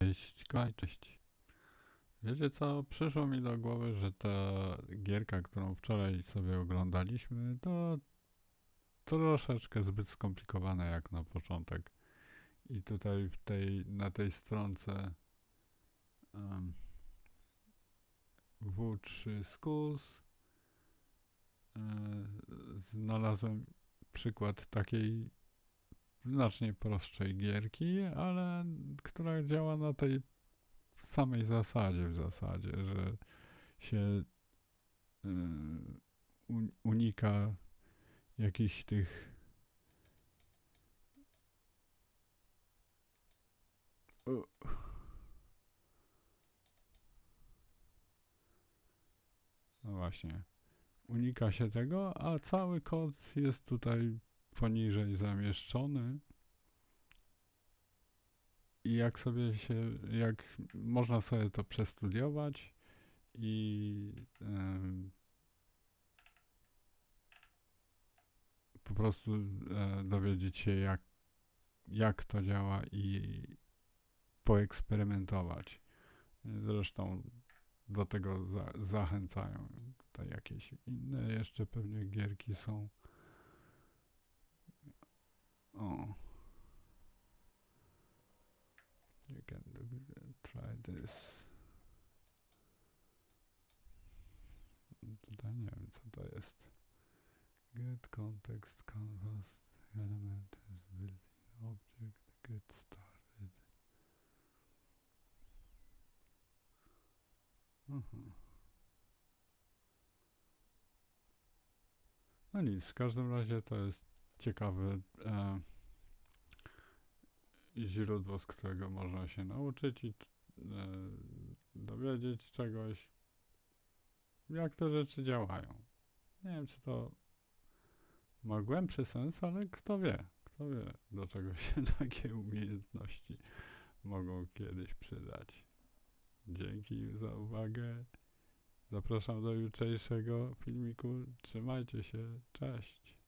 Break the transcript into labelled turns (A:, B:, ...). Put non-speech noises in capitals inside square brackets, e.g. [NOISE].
A: Cześć, kochani, cześć. Wiecie co, przyszło mi do głowy, że ta gierka, którą wczoraj sobie oglądaliśmy, to troszeczkę zbyt skomplikowana jak na początek. I tutaj w tej, na tej stronce um, W3 Schools e, znalazłem przykład takiej znacznie prostszej gierki, ale która działa na tej samej zasadzie w zasadzie, że się y, un- unika jakichś tych no właśnie unika się tego, a cały kod jest tutaj poniżej zamieszczony. I jak sobie się, jak można sobie to przestudiować i po prostu e, dowiedzieć się, jak, jak to działa i poeksperymentować. Zresztą do tego za, zachęcają. Tutaj jakieś inne jeszcze pewnie gierki są. O. You can try this. Tutaj nie wiem co to jest. Get context canvas element is built-in object get started. Aha. No nic, w każdym razie to jest ciekawe e, źródło, z którego można się nauczyć i e, dowiedzieć czegoś, jak te rzeczy działają. Nie wiem, czy to ma głębszy sens, ale kto wie, kto wie, do czego [LAUGHS] się takie umiejętności mogą kiedyś przydać. Dzięki za uwagę. Zapraszam do jutrzejszego filmiku. Trzymajcie się. Cześć.